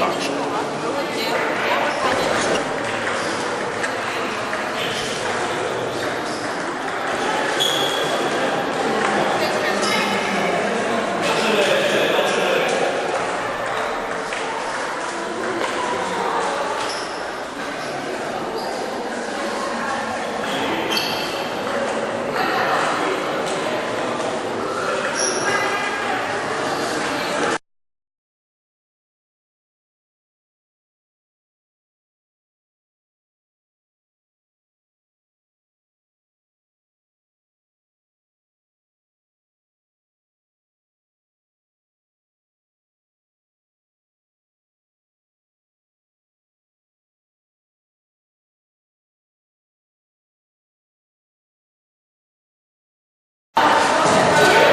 Nachschlag.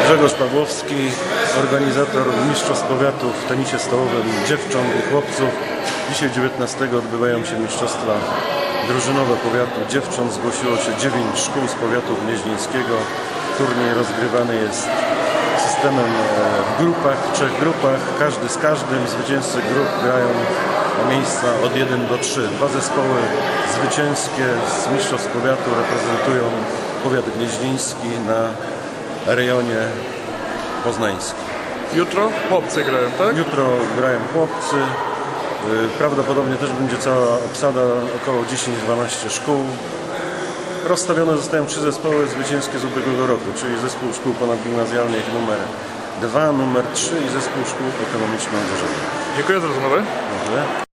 Grzegorz Pawłowski, organizator Mistrzostw Powiatu w tenisie stołowym dziewcząt i chłopców. Dzisiaj 19 odbywają się Mistrzostwa Drużynowe Powiatu Dziewcząt. Zgłosiło się 9 szkół z powiatu gnieźnieńskiego. Turniej rozgrywany jest systemem e, w grupach, trzech grupach, każdy z każdym. Zwycięzcy grup grają miejsca od 1 do 3. Dwa zespoły zwycięskie z Mistrzostw Powiatu reprezentują powiat gnieźnieński na rejonie poznańskim. Jutro chłopcy grają, tak? Jutro grają chłopcy. Y, Prawdopodobnie też będzie cała obsada, około 10-12 szkół. Rozstawione zostają trzy zespoły zwycięskie z ubiegłego roku, czyli zespół szkół ponadgimnazjalnych numer 2, numer 3 i zespół szkół ekonomiczno-dużowych. Dziękuję za rozmowę. Dziękuję.